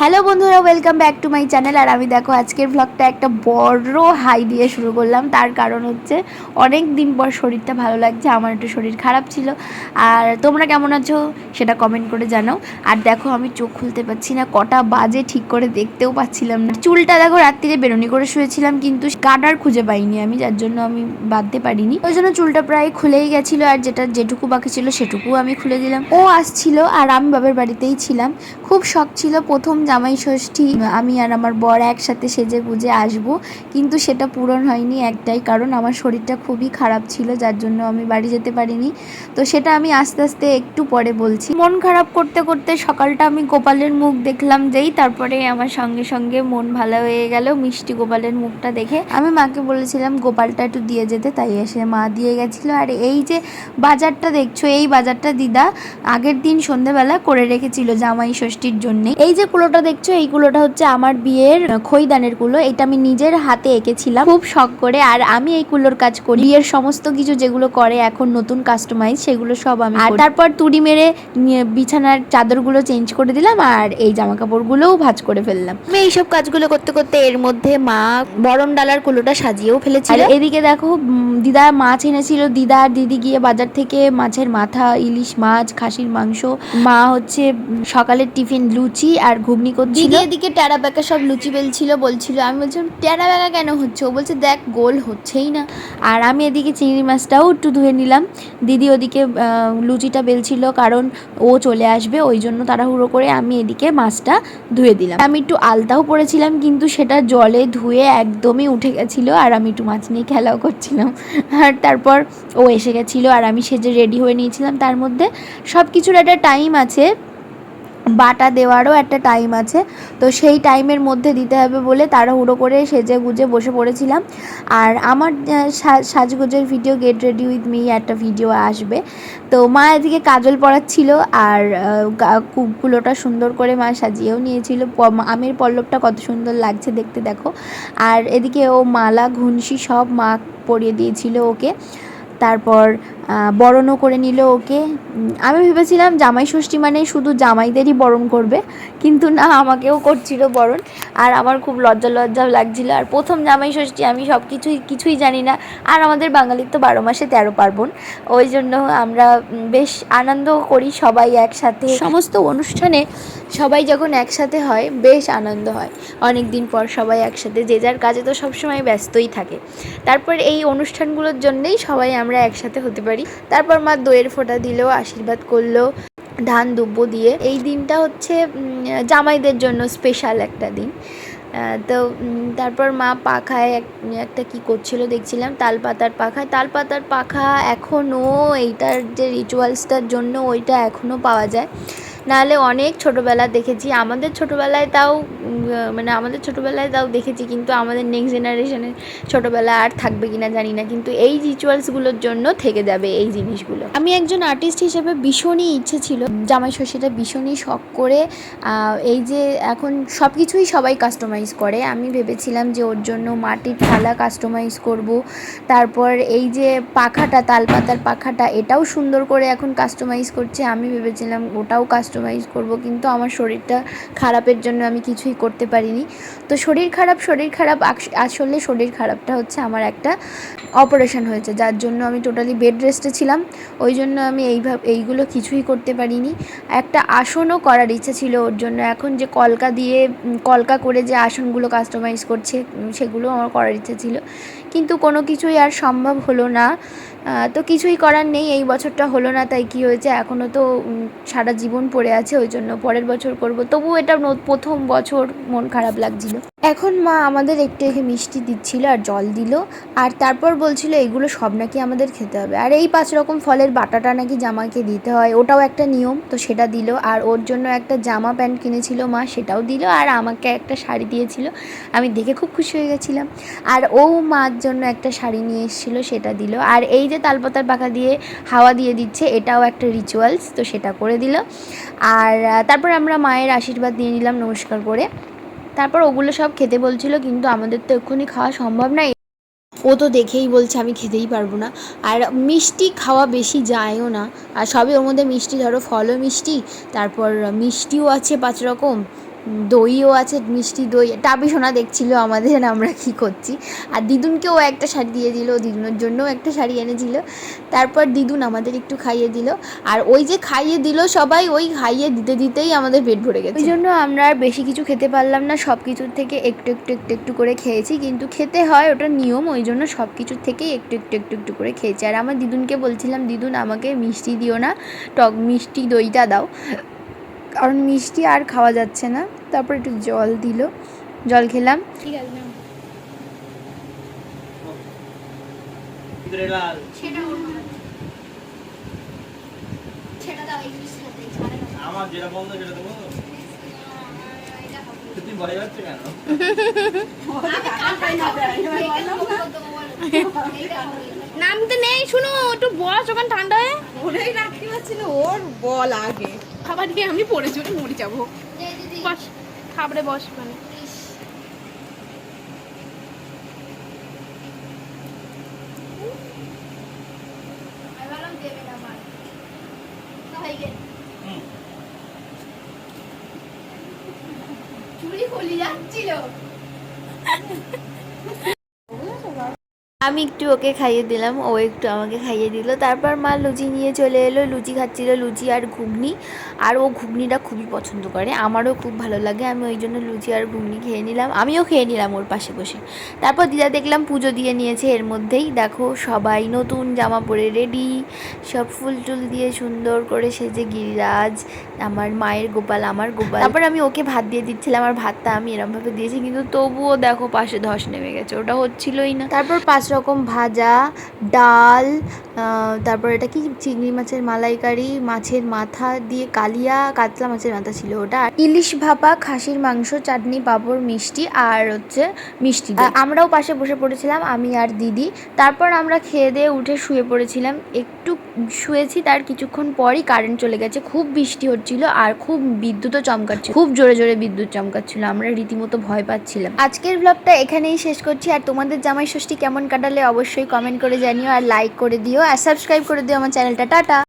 Hello বন্ধুরা welcome back to my channel আর আমি দেখো, আজকের ভ্লগটা একটা বড় হাই দিয়ে শুরু করলাম। তার কারণ হচ্ছে, অনেক দিন পর শরীরটা ভালো লাগছে, আমার একটু শরীর খারাপ ছিল। আর তোমরা কেমন আছো, সেটা কমেন্ট করে জানাও। আর দেখো, আমি চোখ খুলতে পারছি না, কটা বাজে ঠিক করে দেখতেও পাচ্ছিলাম না। চুলটা দেখো, রাত্রিরে বেরোনি করে শুয়েছিলাম, কিন্তু কাটার খুঁজে পাইনি আমি, যার জন্য আমি বাঁধতে পারিনি। ওই জন্য চুলটা প্রায় খুলেই গেছিল, আর যেটা যেটুকু বাকি ছিল সেটুকু আমি খুলে দিলাম। ও আসছিল, আর আমি বাবার বাড়িতেই ছিলাম। খুব শখ ছিল, প্রথম জামাই ষষ্ঠী, আমি আর আমার বর একসাথে সেজে গুজে আসব। কিন্তু সেটা পূরণ হয়নি একটাই কারণ, আমার শরীরটা খুবই খারাপ ছিল, যার জন্য আমি বাড়ি যেতে পারিনি। তো সেটা আমি আস্তে আস্তে একটু পরে বলছি। মন খারাপ করতে করতে সকালটা আমি গোপালের মুখ দেখলাম যেই, তারপরে আমার সঙ্গে সঙ্গে মন ভালো হয়ে গেল মিষ্টি গোপালের মুখটা দেখে। আমি মাকে বলেছিলাম, গোপালটা একটু দিয়ে যেতে। তাই এসে মা দিয়ে গেছিল। আর এই যে বাজারটা দেখছ, এই বাজারটা দিদা আগের দিন সন্ধেবেলা করে রেখেছিল জামাই ষষ্ঠীর জন্য। এই যে কুলোটা দেখছ এই কুলোটা হচ্ছে আমার বিয়ের খৈদানের কুলো এটা আমি নিজের হাতে এঁকেছিলাম। খুব শখ করে আর আমি এই কুলোর কাজ করি। বিয়ের সমস্ত কিছু যেগুলো করে এখন নতুন কাস্টমাইজ সেগুলো সব আমি আর তারপর তুড়ি মেরে বিছানার চাদরগুলো চেঞ্জ করে দিলাম আর এই জামা কাপড়গুলোও ভাজ করে ফেললাম। আমি এইসব কাজগুলো করতে করতে এর মধ্যে মা বরণ ডালার কুলোটা সাজিয়েও ফেলেছিল। আর এদিকে দেখো দিদা মাছ এনেছিল। দিদা আর দিদি গিয়ে বাজার থেকে মাছের মাথা ইলিশ মাছ খাসির মাংস মা হচ্ছে সকালের টিফিন লুচি আর ঘুগনি করছিল। দিদি এদিকে টেরা ব্যাকা সব লুচি বেলছিল, বলছিল। আমি বলছিলাম, টেরা বেঁকা কেন হচ্ছে? ও বলছে, দেখ, গোল হচ্ছেই না। আর আমি এদিকে চিংড়ি মাছটাও একটু ধুয়ে নিলাম। দিদি ওদিকে লুচিটা বেলছিল, কারণ ও চলে আসবে, ওই জন্য তাড়াহুড়ো করে আমি এদিকে মাছটা ধুয়ে দিলাম। আমি একটু আলতাও পড়েছিলাম কিন্তু সেটা জলে ধুয়ে একদমই উঠে গেছিল, আর আমি একটু মাছ নিয়ে খেলাও করছিলাম। আর তারপর ও এসে গেছিল, আর আমি সেজে রেডি হয়ে নিয়েছিলাম। তার মধ্যে সব কিছুর একটা টাইম আছে। বাটা দেওয়ারও একটা টাইম আছে। তো সেই টাইমের মধ্যে দিতে হবে বলে তাড়াহুড়ো করে সেজে গুজে বসে পড়েছিলাম। আর আমার সাজগোজের video get ready with me একটা ভিডিও আসবে। তো মা এদিকে কাজল পরাচ্ছিল আর আহ, গা- কু- কুলোটা সুন্দর করে মা সাজিয়েও নিয়েছিল। আমের পল্লবটা কত সুন্দর লাগছে দেখতে দেখো। আর এদিকে ও মালা ঘুনসি সব মা পরিয়ে দিয়েছিল ওকে। তারপর বরণও করে নিল ওকে। আমি ভেবেছিলাম জামাই ষষ্ঠী মানে শুধু জামাইদেরই বরণ করবে, কিন্তু না, আমাকেও করছিল বরণ। আর আমার খুব লজ্জা লজ্জা লাগছিল। আর প্রথম জামাই ষষ্ঠী আমি সব কিছুই কিছুই জানি না। আর আমাদের বাঙালির তো বারো মাসে তেরো পার্বণ। ওই জন্য আমরা বেশ আনন্দ করি সবাই একসাথে। সমস্ত অনুষ্ঠানে সবাই যখন একসাথে হয়, বেশ আনন্দ হয়। অনেক দিন পর সবাই একসাথে, যে যার কাজে তো সবসময় ব্যস্তই থাকে। তারপর এই অনুষ্ঠানগুলোর জন্যেই সবাই আমরা একসাথে হতে পারি। তারপর মা দইয়ের ফোঁটা দিল, আশীর্বাদ করল, ধান দুব্য দিয়ে। এই দিনটা হচ্ছে জামাইদের জন্য স্পেশাল একটা দিন। তো তারপর মা পাখায় এক- একটা কি করছিল দেখছিলাম, তালপাতার পাখায়। তালপাতার পাখা এখনও এইটার যে রিচুয়ালসটার জন্য ওইটা এখনও পাওয়া যায়। নাহলে অনেক ছোটোবেলা দেখেছি। আমাদের ছোটোবেলায় তাও মানে আমাদের ছোটোবেলায় তাও দেখেছি, কিন্তু আমাদের নেক্সট জেনারেশনের ছোটোবেলা আর থাকবে কি না জানি না, কিন্তু এই রিচুয়ালসগুলোর জন্য থেকে যাবে এই জিনিসগুলো। আমি একজন আর্টিস্ট হিসেবে ভীষণই ইচ্ছে ছিল, জামাই ষষ্ঠীটা ভীষণই শখ করে এই যে এখন সব কিছুই সবাই কাস্টমাইজ করে। আমি ভেবেছিলাম যে ওর জন্য মাটির থালা কাস্টমাইজ করব, তারপর এই যে পাখাটা, তালপাতার পাখাটা, এটাও সুন্দর করে এখন কাস্টমাইজ করছে। আমি ভেবেছিলাম ওটাও কাস্টমাইজ করব, কিন্তু আমার শরীরটা খারাপের জন্য আমি কিছুই করতে পারিনি। তো শরীর খারাপ শরীর খারাপ আস- আসলে শরীর খারাপটা হচ্ছে আমার একটা অপারেশন হয়েছে, যার জন্য আমি টোটালি বেড রেস্টে ছিলাম। ওই জন্য আমি এইভাবে, এইগুলো কিছুই করতে পারিনি। একটা আসনও করার ইচ্ছে ছিল ওর জন্য, এখন যে কলকা দিয়ে কলকা করে যে আসনগুলো কাস্টমাইজ করছে সেগুলো আমার করার ইচ্ছে ছিল। কিন্তু কোনো কিছুই আর সম্ভব হলো না। তো কিছুই করার নেই, এই বছরটা হলো না, তাই কি হয়েছে? এখনও তো সারা জীবন পড়ে আছে, ওই জন্য পরের বছর করব। তবু এটা প্রথম বছর মন খারাপ লাগছিল। এখন মা আমাদের একটু একটু মিষ্টি দিচ্ছিল আর জল দিল। আর তারপর বলছিল, এগুলো সব নাকি আমাদের খেতে হবে। আর এই পাঁচ রকম ফলের বাটাটা নাকি জামাকে দিতে হয়, ওটাও একটা নিয়ম, তো সেটা দিল। আর ওর জন্য একটা জামা প্যান্ট কিনেছিল মা, সেটাও দিল। আর আমাকে একটা শাড়ি দিয়েছিল, আমি দেখে খুব খুশি হয়ে গেছিলাম। আর ও মার জন্য একটা শাড়ি নিয়ে এসেছিল, সেটা দিল। আর এই যে তালপাতার পাখা দিয়ে হাওয়া দিয়ে দিচ্ছে, এটাও একটা রিচুয়ালস তো সেটা করে দিল। আর তারপর আমরা মায়ের আশীর্বাদ দিয়ে নিলাম নমস্কার করে। তারপর ওগুলো সব খেতে বলছিল, কিন্তু আমাদের তো এক্ষুনি খাওয়া সম্ভব না। ও তো দেখেই বলছে, আমি খেতেই পারব না। আর মিষ্টি খাওয়া বেশি যায়ও না। আর সবই ওর মধ্যে মিষ্টি, ধরো ফলও মিষ্টি, তারপর মিষ্টিও আছে পাঁচ রকম। দইও আছে, মিষ্টি দই। টাবি সোনা দেখছিল আমাদের, আমরা কি করছি। আর দিদুনকেও একটা শাড়ি দিয়ে দিল, দিদুনের জন্যও একটা শাড়ি এনেছিল। তারপর দিদুন আমাদের একটু খাইয়ে দিল। আর ওই যে খাইয়ে দিল সবাই, ওই খাইয়ে দিতে দিতেই আমাদের পেট ভরে গেছে। ওই জন্য আমরা আর বেশি কিছু খেতে পারলাম না সব কিছুর থেকে একটু একটু একটু একটু করে খেয়েছি। কিন্তু খেতে হয় ওটা নিয়ম, ওই জন্য সব কিছুর থেকেই একটু একটু একটু একটু করে খেয়েছি। আর আমার দিদুনকে বলছিলাম, দিদুন, আমাকে মিষ্টি দিও না, টক মিষ্টি দইটা দাও। কারণ মিষ্টি আর খাওয়া যাচ্ছে না তারপর একটু জল দিল জল খেলাম ঠিক আছে নাও। ভিতরে লাল সেটা ওর মাথায়। সেটা দাও এই জিনিসটা দাও, এই ছাড়ে দাও। আমার যেটা বন্ধ সেটা দেবো এটা তুমি ভয় যাচ্ছে কেন না দেয়, এইটা হবে, দেবো বলো। এইটা হবে। নামতে নেই শুনো একটু বস ওখানে ঠান্ডা হয়ে ওটাই রাখতে পারছি না ওর বল আগে খাবার দিয়ে আমি পড়ে চড়ে মরে যাব। বস খাবারে বস মানে। চুড়ি খুলি যাচ্ছিল। আমি একটু ওকে খাইয়ে দিলাম, ও একটু আমাকে খাইয়ে দিল। তারপর মা লুচি নিয়ে চলে এলো, লুচি খাচ্ছিল লুচি আর ঘুগনি। আর ও ঘুগনিটা খুবই পছন্দ করে, আমারও খুব ভালো লাগে, আমি ওই জন্য লুচি আর ঘুগনি খেয়ে নিলাম, আমিও খেয়ে নিলাম ওর পাশে বসে। তারপর দিদা দেখলাম পুজো দিয়ে নিয়েছে এর মধ্যেই, দেখো সবাই নতুন জামা পরে রেডি। সব ফুল টুল দিয়ে সুন্দর করে সেজে গিরিরাজ, আমার মায়ের গোপাল, আমার গোপাল। তারপর আমি ওকে ভাত দিয়ে দিচ্ছিলাম, আর ভাতটা আমি এরমভাবে দিয়েছি, কিন্তু তবুও দেখো পাশে ধস নেমে গেছে, ওটা হচ্ছিলই না। তারপর পাঁচ ভাজা, ডাল তারপর এটা কি? চিংড়ি মাছের মালাইকারি, মাছের মাথা দিয়ে কালিয়া, কাতলা মাছের মাথা ছিল ওটা। ইলিশ ভাপা, খাসির মাংস, চাটনি, পাঁপড়, মিষ্টি আর হচ্ছে মিষ্টি। আমরাও পাশে বসে পড়েছিলাম, আমি আর দিদি। তারপর আমরা খেয়ে দিয়ে উঠে শুয়ে পড়েছিলাম একটু শুয়েছি, তার কিছুক্ষণ পরই কারেন্ট চলে গেছে। খুব বৃষ্টি হচ্ছিল আর খুব বিদ্যুৎও চমকাচ্ছিল। খুব জোরে জোরে বিদ্যুৎ চমকাচ্ছিল, আমরা রীতিমতো ভয় পাচ্ছিলাম। আজকের ব্লগটা এখানেই শেষ করছি। আর তোমাদের জামাই ষষ্ঠী কেমন কাটালে অবশ্যই কমেন্ট করে জানিও আর লাইক করে দিও। আর সাবস্ক্রাইব করে দিও আমার চ্যানেলটা টাটা!